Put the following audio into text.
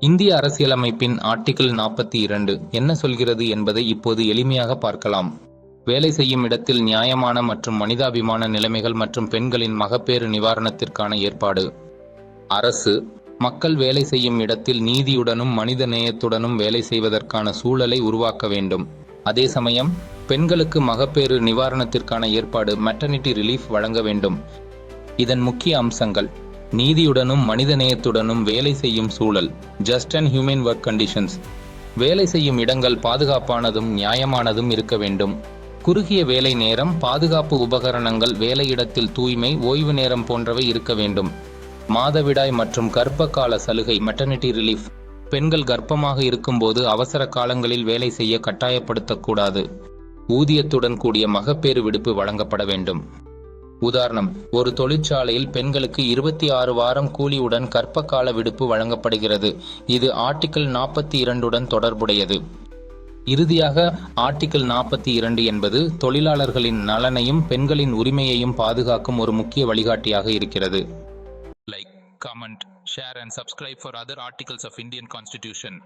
இந்திய அரசியலமைப்பின் ஆர்டிகிள் நாற்பத்தி இரண்டு என்ன சொல்கிறது என்பதை இப்போது எளிமையாக பார்க்கலாம். வேலை செய்யும் இடத்தில் நியாயமான மற்றும் மனிதாபிமான நிலைமைகள் மற்றும் பெண்களின் மகப்பேறு நிவாரணத்திற்கான ஏற்பாடு. அரசு மக்கள் வேலை செய்யும் இடத்தில் நீதியுடனும் மனித நேயத்துடனும் வேலை செய்வதற்கான சூழலை உருவாக்க வேண்டும். அதே சமயம் பெண்களுக்கு மகப்பேறு நிவாரணத்திற்கான ஏற்பாடு மெட்டர்னிட்டி ரிலீஃப் வழங்க வேண்டும். இதன் முக்கிய அம்சங்கள் நீதியுடனும் மனிதநேயத்துடனும் வேலை செய்யும் சூழல் just and human work conditions வேலை செய்யும் இடங்கள் பாதுகாப்பானதும் நியாயமானதும் இருக்க வேண்டும். குறுகிய வேலை நேரம் பாதுகாப்பு உபகரணங்கள் வேலையிடத்தில் தூய்மை ஓய்வு நேரம் போன்றவை இருக்க வேண்டும். மாதவிடாய் மற்றும் கர்ப்ப கால சலுகை மெட்டர்னிட்டி ரிலீஃப் பெண்கள் கர்ப்பமாக இருக்கும்போது அவசர காலங்களில் வேலை செய்ய கட்டாயப்படுத்தக்கூடாது. ஊதியத்துடன் கூடிய மகப்பேறு விடுப்பு வழங்கப்பட வேண்டும். உதாரணம் ஒரு தொழிற்சாலையில் பெண்களுக்கு இருபத்தி ஆறு வாரம் கூலியுடன் கற்பகால கால விடுப்பு வழங்கப்படுகிறது. இது ஆர்டிகிள் நாற்பத்தி இரண்டுடன் தொடர்புடையது. இறுதியாக ஆர்டிகிள் நாற்பத்தி இரண்டு என்பது தொழிலாளர்களின் நலனையும் பெண்களின் உரிமையையும் பாதுகாக்கும் ஒரு முக்கிய வழிகாட்டியாக இருக்கிறது. Like comment share and subscribe for other articles of Indian constitution